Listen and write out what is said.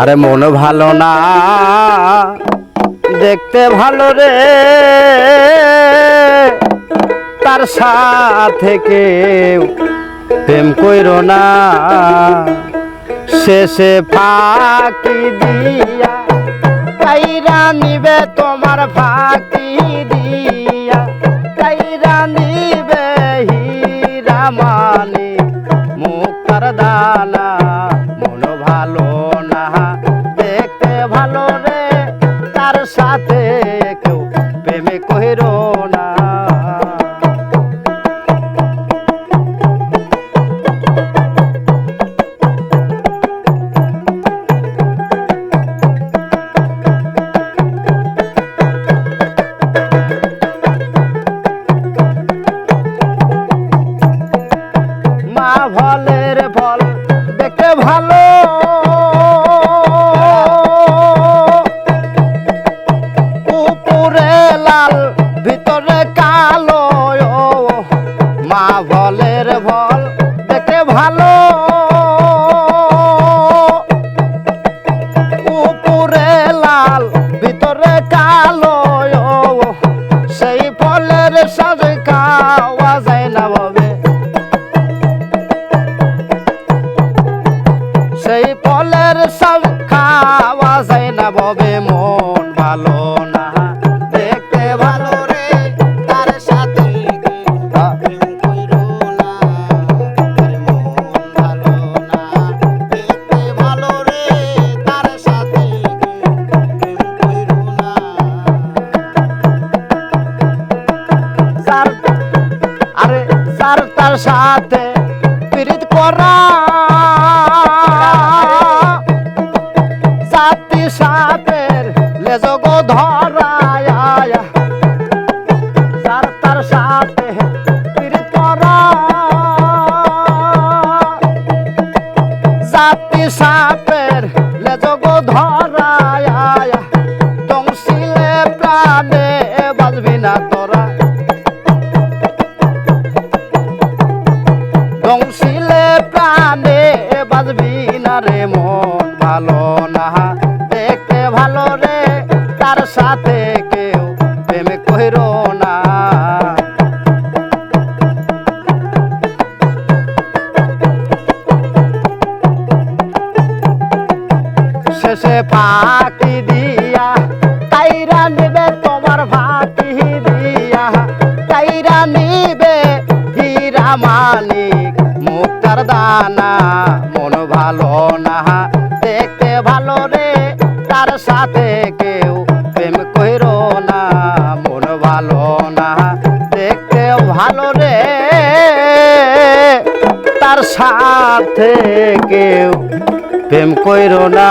আরে মন ভালো না, দেখতে ভালো রে। তার সাথে কেউ প্রেম কইর না। শেষে ফাঁকি দিয়া কাইরা নিবে তোমার ফাঁকি দিয়া। কাইরা নিবে মুক্তার ফলের ফল দেখতে ভালো। উপরে লাল, ভিতরে কালো। মা ফলের ফল দেখতে ভালো। উপরে লাল, ভিতরে কালো। যায় না। ববে মন ভালো না। দেখতে ভালো রে, তার সাথে আরে তার সাথে পীড়িত করা। ধরায় যার তার সাথে জাতি সাপের লেজগো ধরায় কেউ প্রেমে কহির না। শেষে ফাঁকি দিয়া, কাইরা নিবে তোমার ফাঁকি দিয়া। কাইরা নিবে হীরা মানিক মুক্তার দানা। মন ভালো না, দেখতে ভালো রে, তার সাথে ভালো রে। তার সাথে কেউ প্রেম কইর না।